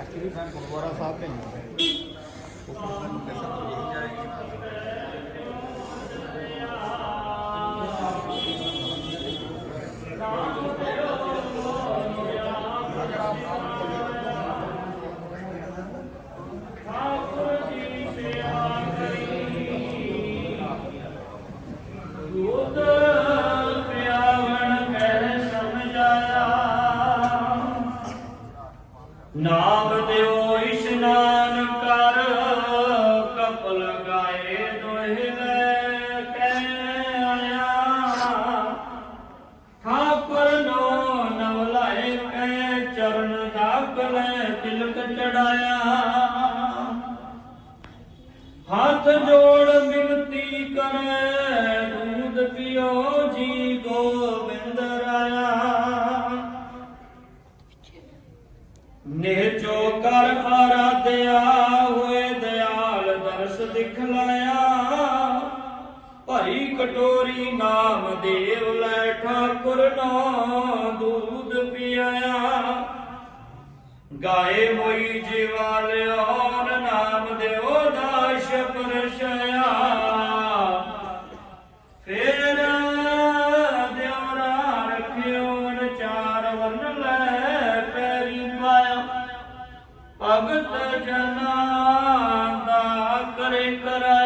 Actually ਮੈਂ ਗੁਰਦੁਆਰਾ ਸਾਹਿਬ ਤੇ ਨਾਮ ਦਿਓ ਇਸ਼ਨਾਨ ਕਰ, ਕਪਲ ਗਾਏ ਦੋਹਿ ਲੈ ਕਹਿ ਆਇਆ। ਠਾਕੁਰ ਨੋ ਨਵਲਾਏ ਕੈ ਚਰਨ ਦਾਖਲੇ ਤਿਲਕ ਚੜਾਇਆ। ਹੱਥ ਜੋੜ ਬਿਨਤੀ ਕਰੇ ਦੂਧ ਪਿਓ ਜੀ ਕਟੋਰੀ ਨਾਮ ਦੇਵ ਲੈ ਠਾਕੁਰ ਨਾ ਦੂਧ ਪਿਆਇਆ। ਗਾਏ ਹੋਈ ਜਿਵਾਲਿਓਨ ਨਾਮ ਦਾ ਦਾਸ਼ ਪਰਸ਼ਇਆ ਫੇਰ ਦਿਵਰਾ ਰਖਿਓਨ ਚਾਰ ਵਰਨ ਲੈ ਪੈਰੀ ਪਾਇਆ। ਭਗਤ ਜਨਾਂ ਦਾ ਕਰੇ ਕਰਾਇਆ।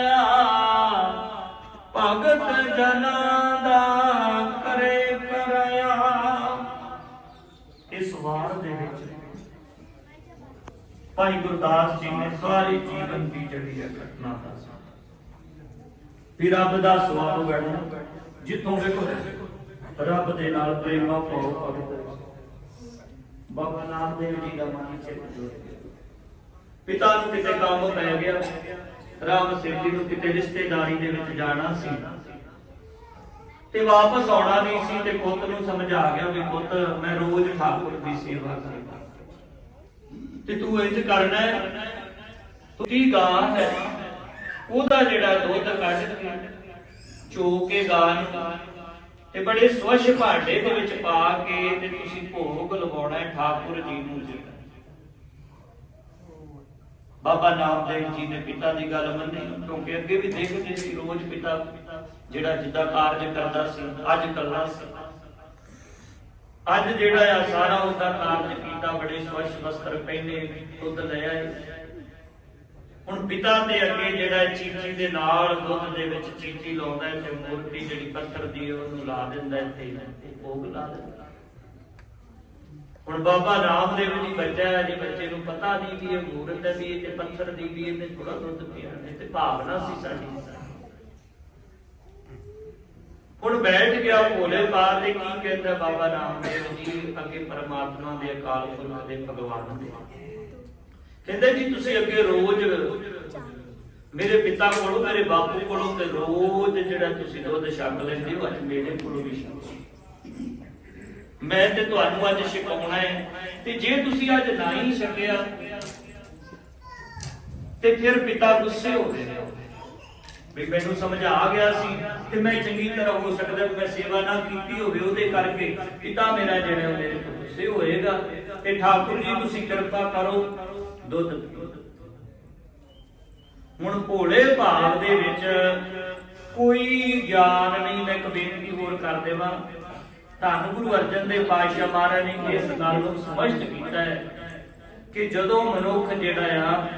ਭਾਈ ਗੁਰਦਾਸ ਜੀ ਨੇ ਸਾਰੇ ਜੀਵਨ ਦੀ ਜਿਹੜੀ ਹੈ ਘਟਨਾ ਦੱਸੀ ਵੀ ਰੱਬ ਦਾ ਸਵਾਲ ਬੈਠਣਾ ਜਿੱਥੋਂ ਵੇਖੋ, ਰੱਬ ਦੇ ਨਾਲ ਪ੍ਰੇਮਾ ਪਾਓ ਭਗਤ ਬਾਬਾ ਨਾਮਦੇਵ ਜੀ ਦਾ ਮਨ ਚਿੱਤ ਪਿਤਾ ਨੂੰ ਕਿਤੇ ਕੰਮ ਪੈ ਗਿਆ, ਰਾਮ ਸਿੰਘ ਜੀ ਨੂੰ ਕਿਤੇ ਰਿਸ਼ਤੇਦਾਰੀ ਦੇ ਵਿੱਚ ਜਾਣਾ ਸੀ। ਤੇ ਵਾਪਸ ਆਉਣਾ ਨਹੀਂ ਸੀ ਤੇ ਪੁੱਤ ਨੂੰ ਸਮਝਾ ਗਿਆ ਵੀ ਪੁੱਤ, ਮੈਂ ਰੋਜ਼ ਠਾਕੁਰ ਦੀ ਸੇਵਾ ਕਰਦਾ ਤੇ ਤੂੰ ਇੰਜ ਕਰਨਾ ਹੈ। ਤੂੰ ਕੀ ਗਾਂ ਹੈ? ਉਹਦਾ ਜਿਹੜਾ ਦੁੱਧ ਕੱਢ ਕੇ ਚੋ ਕੇ ਗਾਂ ਨੂੰ ਤੇ ਬੜੇ ਸਵੱਛ ਭਾਂਡੇ ਦੇ ਵਿੱਚ ਪਾ ਕੇ ਤੇ ਤੁਸੀਂ ਭੋਗ ਲਵਾਉਣਾ ਹੈ ਠਾਕੁਰ ਜੀ ਨੂੰ ਜੀ। ਬਾਬਾ ਨਾਮਦੇਵ ਜੀ ਨੇ ਪਿਤਾ ਦੀ ਗੱਲ ਮੰਨੀ, ਕਿਉਂਕਿ ਅੱਗੇ ਵੀ ਦੇਖਦੇ ਸੀ, ਰੋਜ਼ ਪਿਤਾ ਜਿਹੜਾ ਜਿੱਦਾਂ ਕਾਰਜ ਕਰਦਾ ਸੀ, ਅੱਜ ਕੱਲਾ ਸੀ। ਅੱਜ ਜਿਹੜਾ ਆ ਸਾਰਾ ਉਹਦਾ ਕਾਰਜ ਕੀਤਾ ਬੜੇ ਸਵੱਛ ਵਸਤਰ ਪਹਿਨੇ, ਦੁੱਧ ਲੈ ਆਏ। ਹੁਣ ਪਿਤਾ ਦੇ ਅੱਗੇ ਜਿਹੜਾ ਚੀਚੀ ਦੇ ਨਾਲ ਦੁੱਧ ਦੇ ਵਿੱਚ ਚੀਚੀ ਲਾਉਂਦਾ ਹੈ ਤੇ ਮੂਰਤੀ ਜਿਹੜੀ ਪੱਥਰ ਦੀ ਉਹਨੂੰ ਲਾ ਦਿੰਦਾ ਹੈ ਤੇ ਭੋਗ ਲਾ ਦਿੰਦਾ ਹੁਣ ਬਾਬਾ ਰਾਮਦੇਵ ਜੀ ਬੱਚਾ ਹੈ, ਜੀ ਬੱਚੇ ਨੂੰ ਪਤਾ ਨਹੀਂ ਵੀ ਇਹ ਮੂਰਤ ਹੈ, ਵੀ ਇਹ ਤੇ ਪੱਥਰ ਦੀ ਵੀ ਇਹਨੇ ਥੋੜਾ ਦੁੱਧ ਪੀਣਾ ਤੇ ਭਾਵਨਾ ਸੀ ਸਾਡੀ। ਹੁਣ ਬੈਠ ਗਿਆ ਭੋਲੇ ਬਾਹਰ ਦੇ ਕੀ ਕਹਿੰਦਾ ਬਾਬਾ ਰਾਮਦੇਵ ਜੀ? ਅੱਗੇ ਪਰਮਾਤਮਾ ਦੇ ਅਕਾਲ ਪੁਰਖ ਦੇ ਭਗਵਾਨ ਦੇ ਕਹਿੰਦੇ ਜੀ, ਤੁਸੀਂ ਅੱਗੇ ਰੋਜ਼ ਮੇਰੇ ਪਿਤਾ ਕੋਲੋਂ, ਮੇਰੇ ਬਾਪੂ ਕੋਲੋਂ ਤੇ ਰੋਜ਼ ਜਿਹੜਾ ਤੁਸੀਂ ਦੁੱਧ ਛਕ ਲੈਂਦੇ ਹੋ, ਅੱਜ ਮੇਰੇ ਕੋਲੋਂ ਵੀ ਛਕੋ ਮੈਂ ਤੇ ਤੁਹਾਨੂੰ ਅੱਜ ਸਿਖਾਉਣਾ ਹੈ। ਤੇ ਜੇ ਤੁਸੀਂ ਅੱਜ ਨਾ ਹੀ ਛਕਿਆ, ਤੇ ਫਿਰ ਪਿਤਾ ਗੁੱਸੇ ਹੋ ਗਏ ਵੀ ਮੈਨੂੰ ਸਮਝਾ ਗਿਆ ਸੀ ਤੇ ਮੈਂ ਚੰਗੀ ਤਰ੍ਹਾਂ ਹੋ ਸਕਦਾ ਮੈਂ ਸੇਵਾ ਨਾ ਕੀਤੀ ਹੋਵੇ ਉਹਦੇ ਕਰਕੇ ਪਿਤਾ ਮੇਰਾ ਜਿਹੜਾ ਮੇਰੇ ਤੋਂ ਗੁੱਸੇ ਹੋਏਗਾ ਤੇ ਠਾਕੁਰ ਜੀ ਤੁਸੀਂ ਕਿਰਪਾ ਕਰੋ ਦੁੱਧ ਹੁਣ ਭੋਲੇ ਭਾਵ ਦੇ ਵਿੱਚ ਕੋਈ ਗਿਆਨ ਨਹੀਂ, ਮੈਂ ਇੱਕ ਬੇਨਤੀ ਹੋਰ ਕਰ ਦੇਵਾਂ। ਧੰਨ ਗੁਰੂ ਅਰਜਨ ਦੇਵ ਪਾਤਸ਼ਾਹ ਮਹਾਰਾਜ ਨੇ ਇਸ ਗੱਲ ਨੂੰ ਸਪਸ਼ਟ ਕੀਤਾ ਹੈ ਕਿ ਜਦੋਂ ਮਨੁੱਖ ਜਿਹੜਾ ਆ,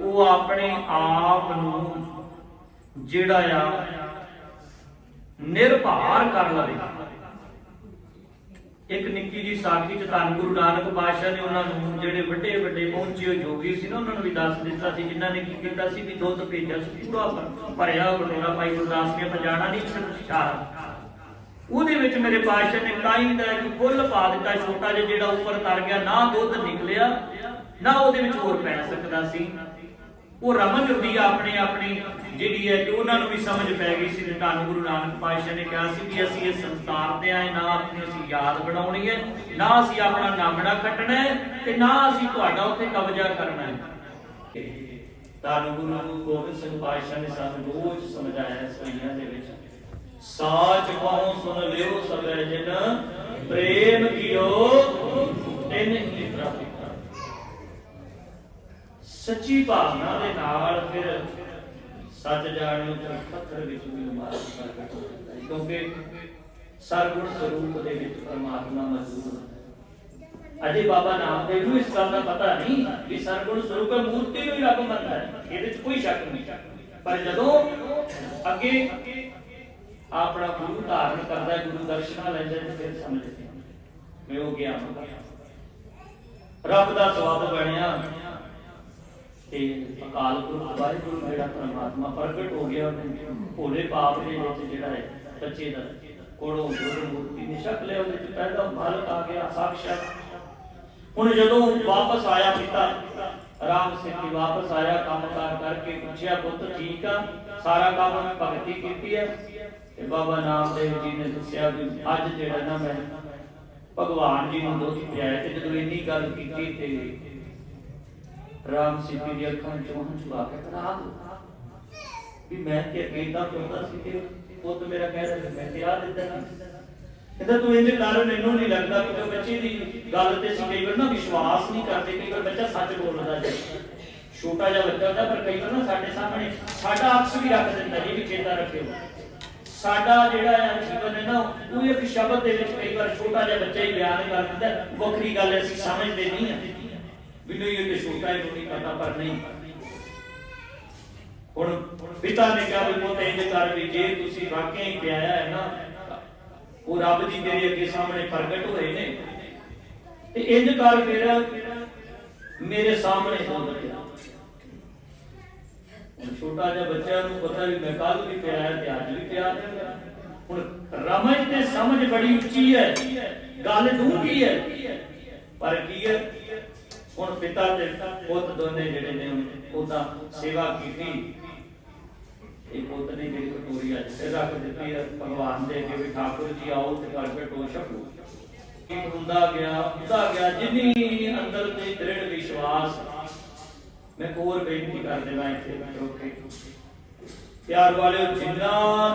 ਉਹ ਆਪਣੇ ਆਪ ਨੂੰ ਜਿਹੜਾ ਆ ਨਿਰਭਾਰ ਕਰ ਲਵੇ। ਇੱਕ ਨਿੱਕੀ ਜੀ ਸਾਖੀ ਚ ਧੰਨ ਗੁਰੂ ਨਾਨਕ ਪਾਤਸ਼ਾਹ ਨੇ ਉਹਨਾਂ ਨੂੰ ਜਿਹੜੇ ਵੱਡੇ ਵੱਡੇ ਪਹੁੰਚੇ ਜੋਗੀ ਸੀ ਨਾ, ਉਹਨਾਂ ਨੂੰ ਵੀ ਦੱਸ ਦਿੱਤਾ ਸੀ, ਜਿਨ੍ਹਾਂ ਨੇ ਕੀ ਕੀਤਾ ਸੀ ਵੀ ਦੁੱਧ ਭੇਜਿਆ ਸੀ, ਪੂਰਾ ਭਰਿਆ ਬਟੋਰਾ ਭਾਈ ਗੁਰਦਾਸ ਨੇ ਪਜਾਣਾ ਨਹੀਂ ਸਿਰਫ ਉਹਦੇ ਵਿੱਚ ਮੇਰੇ ਪਾਤਸ਼ਾਹ ਨੇ ਕਾਈ ਦਾ ਇੱਕ ਫੁੱਲ ਪਾ ਦਿੱਤਾ, ਛੋਟਾ ਜਿਹਾ ਜਿਹੜਾ ਉੱਪਰ ਤਰ ਗਿਆ, ਨਾ ਦੁੱਧ ਨਿਕਲਿਆ, ਨਾ ਉਹਦੇ ਵਿੱਚ ਹੋਰ ਪੈ ਸਕਦਾ ਸੀ। ਉਹ ਰਮਨ ਹੁੰਦੀ ਆ ਆਪਣੀ ਆਪਣੀ ਜਿਹੜੀ ਹੈ ਕਿ ਉਹਨਾਂ ਨੂੰ ਵੀ ਸਮਝ ਪੈ ਗਈ ਸੀ ਧੰਨ ਗੁਰੂ ਨਾਨਕ ਪਾਤਸ਼ਾਹ ਨੇ ਕਿਹਾ ਸੀ ਵੀ ਅਸੀਂ ਇਸ ਸੰਸਾਰ ਤੇ ਆਏ, ਨਾ ਆਪਣੀ ਅਸੀਂ ਯਾਦ ਬਣਾਉਣੀ ਹੈ, ਨਾ ਅਸੀਂ ਆਪਣਾ ਨਾਮਣਾ ਕੱਟਣਾ ਹੈ ਤੇ ਨਾ ਅਸੀਂ ਤੁਹਾਡਾ ਉੱਥੇ ਕਬਜ਼ਾ ਕਰਨਾ ਹੈ। ਧੰਨ ਗੁਰੂ ਗੋਬਿੰਦ ਸਿੰਘ ਪਾਤਸ਼ਾਹ ਨੇ ਸਾਨੂੰ ਰੋਜ਼ ਸਮਝਾਇਆ ਸਈਆਂ ਦੇ ਵਿੱਚ, ਸਾਚ ਕਹੋ, ਸੁਣ ਲਿਓ ਸਭੈ ਜਨ ਪ੍ਰੇਮ ਕੀਓ ਤਿਨ ਹੀ ਸੱਚੀ ਭਾਵਨਾ ਦੇ ਨਾਲ ਫਿਰ ਸੱਚ ਜਾਣਿਓ ਤੇ ਪੱਥਰ ਵਿੱਚ ਵੀ ਮਾਰ ਪ੍ਰਗਟ ਕਿਉਂਕਿ ਸਰਗੁਣ ਸਰੂਪ ਦੇ ਵਿੱਚ ਪਰਮਾਤਮਾ ਮੌਜੂਦ ਹੈ। ਅਜੇ ਬਾਬਾ ਨਾਮਦੇਵ ਨੂੰ ਇਸ ਗੱਲ ਦਾ ਪਤਾ ਨਹੀਂ ਕਿ ਸਰਗੁਣ ਸਰੂਪ ਹੈ, ਮੂਰਤੀ ਨੂੰ ਹੀ ਰੱਬ ਮੰਨਦਾ ਹੈ। ਇਹਦੇ ਵਿੱਚ ਕੋਈ ਸ਼ੱਕ ਨਹੀਂ। ਪਰ ਜਦੋਂ ਅੱਗੇ ਆਪਣਾ ਗੁਰੂ ਧਾਰਨ ਕਰਦਾ ਗੁਰੂ ਦਰਸ਼ਨਾ ਲੈਂਦਾ ਤੇ ਫਿਰ ਸਮਝਦੇ ਮੈਂ ਉਹ ਗਿਆ ਰੱਬ ਦਾ ਸਵਾਦ ਬਣਿਆ। ਤੇ ਅਕਾਲ ਪੁਰਖ ਵਾਹਿਗੁਰੂ ਜਿਹੜਾ ਪਰਮਾਤਮਾ ਪ੍ਰਗਟ ਹੋ ਗਿਆ ਉਹਨੇ, ਭੋਲੇ ਪਾਪ ਦੇ ਵਿੱਚ ਜਿਹੜਾ ਹੈ, ਬੱਚੇ ਦਾ ਕੋੜੋਂ ਗੁਰੂ ਮੂਰਤੀ ਨੇ ਸ਼ਕ ਲਿਆ, ਉਹਦੇ ਚ ਪਹਿਲਾ ਮਾਲਕ ਆ ਗਿਆ, ਸਾਖਸ਼ਾਤ। ਹੁਣ ਜਦੋਂ ਵਾਪਸ ਆਇਆ ਪਿਤਾ, ਰਾਮ ਸਿੰਘ ਵਾਪਸ ਆਇਆ, ਕੰਮਕਾਰ ਕਰਕੇ ਪੁੱਛਿਆ, ਪੁੱਤ, ਠੀਕ ਆ? ਸਾਰਾ ਕੰਮ ਭਗਤੀ ਕੀਤੀ ਹੈ ਤੇ ਬਾਬਾ ਨਾਮਦੇਵ ਜੀ ਨੇ ਦੱਸਿਆ ਵੀ ਅੱਜ ਜਿਹੜਾ ਨਾ ਮੈਂ ਭਗਵਾਨ ਜੀ ਨੂੰ ਦੁੱਧ ਪਿਆਇਆ ਤੇ ਜਦੋਂ ਇੰਨੀ ਗੱਲ ਕੀਤੀ ਤੇ ਰਾਮ ਸਿੰਘ ਜੀ ਅੱਖਾਂ ਚੋਂ ਹੰਝੂ ਕੇ ਕਰਾ ਵੀ ਮੈਂ ਤੇ ਅੱਗੇ ਚਾਹੁੰਦਾ ਸੀ ਕਿ ਪੁੱਤ ਮੇਰਾ ਕਹਿ ਰਿਹਾ, ਮੈਂ ਤੇ ਆ ਦਿੱਤਾ ਸੀ ਕਹਿੰਦਾ ਤੂੰ ਇੰਜ ਕਰ, ਮੈਨੂੰ ਨਹੀਂ ਲੱਗਦਾ ਕਿ ਜੋ ਬੱਚੇ ਦੀ ਗੱਲ ਤੇ ਅਸੀਂ ਕਈ ਵਾਰ ਨਾ ਵਿਸ਼ਵਾਸ ਨਹੀਂ ਕਰਦੇ, ਕਈ ਵਾਰ ਬੱਚਾ ਸੱਚ ਬੋਲਦਾ ਜੀ। ਛੋਟਾ ਜਿਹਾ ਬੱਚਾ ਹੁੰਦਾ, ਪਰ ਕਈ ਵਾਰ ਨਾ ਸਾਡੇ ਸਾਹਮਣੇ ਸਾਡਾ ਅਕਸ ਵੀ ਰੱਖ ਦਿੰਦਾ ਜੀ ਵੀ ਚੇਤਾ ਰੱਖਿਓ। ਸਾਡਾ ਜਿਹੜਾ ਹੈ ਜੀਵਨ ਹੈ ਨਾ, ਉਹ ਇੱਕ ਸ਼ਬਦ ਦੇ ਵਿੱਚ ਕਈ ਵਾਰ ਛੋਟਾ ਜਿਹਾ ਬੱਚਾ ਹੀ ਬਿਆਨ ਕਰ ਦਿੰਦਾ, ਵੱਖਰੀ ਗੱਲ ਅਸੀਂ ਸਮਝਦੇ ਨਹੀਂ ਹਾਂ ਵੀ ਨਹੀਂ ਇਹ ਤੇ ਛੋਟਾ ਹੀ ਨਹੀਂ ਪਤਾ ਪਰ ਨਹੀਂ। ਹੁਣ ਪਿਤਾ ਨੇ ਕਿਹਾ ਵੀ ਪੁੱਤ, ਇੰਜ ਕਰ ਵੀ ਜੇ ਤੁਸੀਂ ਵਾਕਿਆ ਹੀ ਪਿਆਇਆ ਹੈ ਨਾ, ਉਹ ਰੱਬ ਜੀ ਤੇਰੇ ਅੱਗੇ ਸਾਹਮਣੇ ਪ੍ਰਗਟ ਹੋਏ ਨੇ। ਤੇ ਇੰਜ ਕਰ ਫਿਰ ਮੇਰੇ ਸਾਹਮਣੇ ਹੋ ਗਿਆ ਛੋਟਾ ਜਿਹਾ ਬੱਚਿਆਂ ਨੂੰ ਪਤਾ ਵੀ ਮੈਂ ਕੱਲ ਵੀ ਪਿਆਇਆ ਤੇ ਅੱਜ ਵੀ ਪਿਆ ਹੁਣ ਰਮਜ ਤੇ ਸਮਝ ਬੜੀ ਉੱਚੀ ਹੈ, ਗੱਲ ਡੂੰਘੀ ਹੈ। ਪਰ ਕੀ ਹੈ? ਹੁਣ ਪਿਤਾ ਤੇ ਪੁੱਤ ਦੋਨੇ ਜਿਹੜੇ ਨੇ ਉਹਦਾ ਸੇਵਾ ਕੀਤੀ। ਇਹ ਪੁੱਤ ਨੇ ਜਿਹੜੀ ਕਟੋਰੀ ਅੱਜ ਤੇ ਰੱਖ ਦਿੱਤੀ ਹੈ ਭਗਵਾਨ ਦੇ ਅੱਗੇ ਵੀ ਠਾਕੁਰ ਜੀ ਆਓ ਤੇ ਕਰ ਕੇ ਟੋ ਇਹ ਹੁੰਦਾ ਗਿਆ ਹੁੰਦਾ ਗਿਆ, ਜਿੰਨੀ ਅੰਦਰ ਤੇ ਦ੍ਰਿੜ ਵਿਸ਼ਵਾਸ, ਮੈਂ ਹੋਰ ਬੇਨਤੀ ਕਰ ਦੇਵਾਂ ਇੱਥੇ ਰੋਕ ਪਿਆਰ ਵਾਲਿਓ, ਜਿੰਨਾ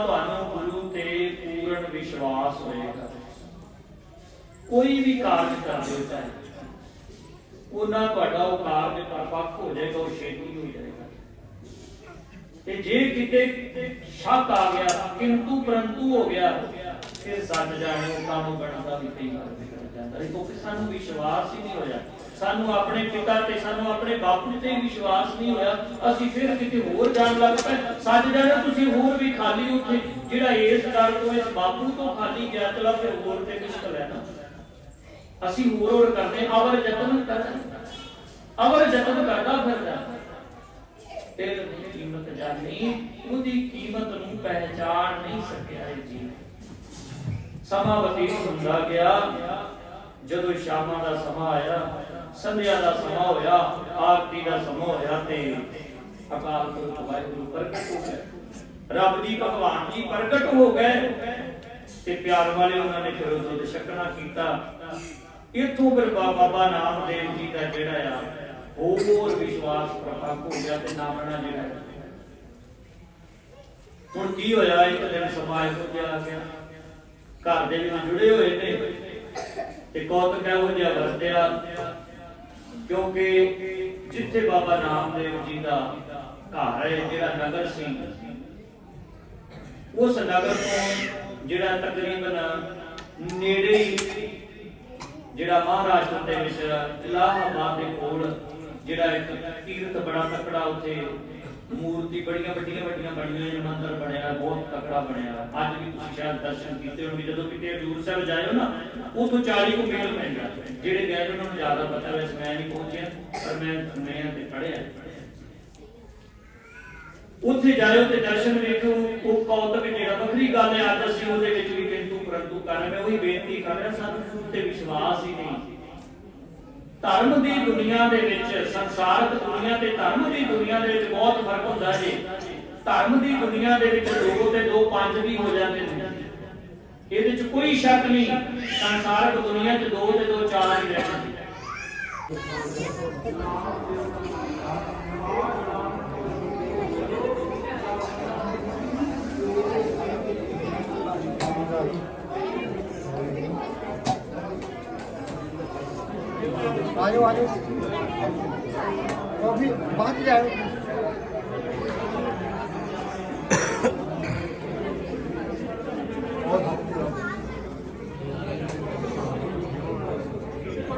ਤੁਹਾਨੂੰ ਗੁਰੂ ਤੇ ਪੂਰਨ ਵਿਸ਼ਵਾਸ ਹੋਏਗਾ, ਕੋਈ ਵੀ ਕਾਰਜ ਕਰਦੇ ਹੋ ਚਾਹੇ। ਉਹਨਾਂ ਤੁਹਾਡਾ ਉਹ ਕਾਰਜ ਪਰਪੱਕ ਹੋ ਜਾਏਗਾ, ਉਹ ਛੇਤੀ ਹੋ ਜਾਏਗਾ। ਤੇ ਜੇ ਕਿਤੇ ਸ਼ੱਕ ਆ ਗਿਆ, ਕਿੰਤੂ ਪਰੰਤੂ ਹੋ ਗਿਆ, ਫਿਰ ਸੱਚ ਜਾਣੇ ਉਹ ਕੰਮ ਬਣਦਾ ਵੀ ਕਈ ਵਾਰ ਜਾਂਦਾ। ਹੈ ਕਿਉਂਕਿ ਸਾਨੂੰ ਵਿਸ਼ਵਾਸ ਹੀ ਨਹੀਂ ਹੋਇਆ। ਸਾਨੂੰ ਆਪਣੇ ਪਿਤਾ ਤੇ, ਸਾਨੂੰ ਆਪਣੇ ਬਾਪੂ ਤੇ ਵਿਸ਼ਵਾਸ ਨਹੀਂ ਹੋਇਆ। ਅਸੀਂ ਫਿਰ ਕਿਤੇ ਹੋਰ ਜਾਣ ਲੱਗ ਪਏ। ਸੱਚ ਜਾਣੇ ਤੁਸੀਂ ਹੋਰ ਵੀ ਖਾਲੀ ਉੱਥੇ, ਜਿਹੜਾ ਇਸ ਡਰ ਤੋਂ, ਇਸ ਬਾਪੂ ਤੋਂ ਖਾਲੀ ਗਿਆ, ਚਲਾ ਫਿਰ ਹੋਰ ਤੇ ਮੁਸ਼ਕਲ ਹੈ ਨਾ ਅਸੀਂ ਹੋਰ ਹੋਰ ਕਰਦੇ ਅਵਰ ਯਤਨ ਕਰ ਅਵਰ ਯਤਨ ਕਰਦਾ ਫਿਰਦਾ। ਤੇਰੇ ਦੀ ਕੀਮਤ ਜਾਣੀ, ਉਹਦੀ ਕੀਮਤ ਨੂੰ ਪਹਿਚਾਨ ਨਹੀਂ ਸਕਿਆ ਇਹ ਜੀ ਸਮਾਂ ਬਤੀਤ ਹੁੰਦਾ ਗਿਆ। ਜਦੋਂ ਸ਼ਾਮਾਂ ਦਾ ਸਮਾਂ ਆਇਆ, ਸੰਧਿਆ ਦਾ ਸਮਾਂ ਹੋਇਆ, ਆਰਤੀ ਦਾ ਸਮਾਂ ਹੋਇਆ ਤੇ ਅਕਾਲ ਪੁਰਖ ਵਾਹਿਗੁਰੂ ਪ੍ਰਗਟ ਹੋ ਗਏ। ਰੱਬ ਜੀ ਭਗਵਾਨ ਜੀ ਪ੍ਰਗਟ ਹੋ ਗਏ। ਤੇ ਪਿਆਰ ਵਾਲੇ ਉਹਨਾਂ ਨੇ ਫਿਰ ਉਹ ਦੁੱਧ ਛਕਣਾ ਕੀਤਾ। ਇੱਥੋਂ ਫਿਰ ਬਾ- ਬਾਬਾ ਨਾਮਦੇਵ ਜੀ ਦਾ ਜਿਹੜਾ ਆ, ਹੋਰ ਵਿਸ਼ਵਾਸ ਪ੍ਰਪੱਕ ਹੋ ਗਿਆ ਤੇ ਨਾਮਣਾ ਜਿਹੜਾ ਹੁਣ ਕੀ ਹੋਇਆ? ਇੱਕ ਦਿਨ ਸਮਾਜ ਤੋਂ ਜਿਆ ਗਿਆ। ਘਰ ਦੇ ਵਿੱਚ ਜੁੜੇ ਹੋਏ ਨੇ ਤੇ ਕੌਤਕ ਇਹੋ ਜਿਹਾ ਵਰਤਿਆ, ਕਿਉਂਕਿ ਜਿੱਥੇ ਬਾਬਾ ਨਾਮਦੇਵ ਜੀ ਦਾ ਘਰ ਹੈ, ਜਿਹੜਾ ਨਗਰ ਸੀ, ਉਸ ਨਗਰ ਤੋਂ ਜਿਹੜਾ ਤਕਰੀਬਨ ਨੇੜੇ ਹੀ ਜਿਹੜਾ ਮਹਾਰਾਸ਼ਟਰ ਦੇ ਵਿੱਚ ਇਲਾਹਾਬਾਦ ਦੇ ਕੋਲ ਜਿਹੜਾ ਇੱਕ ਤੀਰਥ ਬੜਾ ਤਕੜਾ ਉੱਥੇ ਮੂਰਤੀ ਬੜੀਆਂ ਵੱਡੀਆਂ ਵੱਡੀਆਂ ਬਣੀਆਂ ਨੇ ਬਣਿਆ, ਬਹੁਤ ਤਕੜਾ ਬਣਿਆ। ਅੱਜ ਵੀ ਤੁਸੀਂ ਸ਼ਾਇਦ ਦਰਸ਼ਨ ਕੀਤੇ ਹੋਣਗੇ, ਜਦੋਂ ਕਿਤੇ ਹਜੂਰ ਸਾਹਿਬ ਜਾਇਓ ਨਾ, ਉਥੋਂ 40 ਕੁ ਮੀਲ ਪੈਂਦਾ। ਜਿਹੜੇ ਗਏ ਉਹਨਾਂ ਨੂੰ ਜ਼ਿਆਦਾ ਪਤਾ, ਵੈਸੇ ਮੈਂ ਨਹੀਂ ਪਹੁੰਚਿਆ, ਪਰ ਮੈਂ ਸੁਣਿਆ ਤੇ ਪੜਿਆ ਉੱਥੇ ਜਾਇਓ ਤੇ ਦਰਸ਼ਨ ਵੇਖੋ, ਉਹ ਕੌਤਕ ਜਿਹੜਾ ਵੱਖਰੀ ਗੱਲ ਹੈ, ਅੱਜ ਅਸੀਂ ਉਹਦੇ ਵਿੱਚ ਵੀ ਕਿੰਤੂ ਪਰੰਤੂ ਕਰ ਮੈਂ ਉਹੀ ਬੇਨਤੀ ਕਰ ਰਿਹਾ ਸਾਨੂੰ ਤੇ ਵਿਸ਼ਵਾਸ ਹੀ ਨਹੀਂ। ਧਰਮ ਦੀ ਦੁਨੀਆ ਦੇ ਵਿੱਚ ਸੰਸਾਰਕ ਦੁਨੀਆ ਤੇ ਧਰਮ ਦੀ ਦੁਨੀਆ ਦੇ ਵਿੱਚ ਬਹੁਤ ਫ਼ਰਕ ਹੁੰਦਾ ਜੀ। ਧਰਮ ਦੀ ਦੁਨੀਆ ਦੇ ਵਿੱਚ ਦੋ ਤੇ ਦੋ ਪੰਜ ਵੀ ਹੋ ਜਾਂਦੇ ਨੇ। ਇਹਦੇ ਵਿੱਚ ਕੋਈ ਸ਼ੱਕ ਨਹੀਂ ਸੰਸਾਰਕ ਦੁਨੀਆ 'ਚ ਦੋ ਤੇ ਦੋ ਚਾਰ ਹੀ ਰਹਿੰਦੇ ਆ ਜਾਓ ਆ ਜਾਓ ਕਾਫੀ ਬਾਅਦ ਚ ਜਾਓ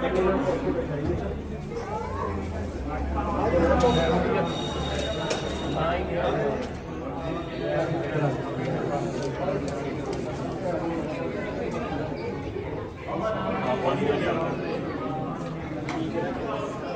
ਬਿਜਲੀ ਲੈਣ ਜਾ ਕੇ ਇੱਧਰ ਕੋਈ ਵੀ ਨਹੀਂ ਆਇਆ Thank you.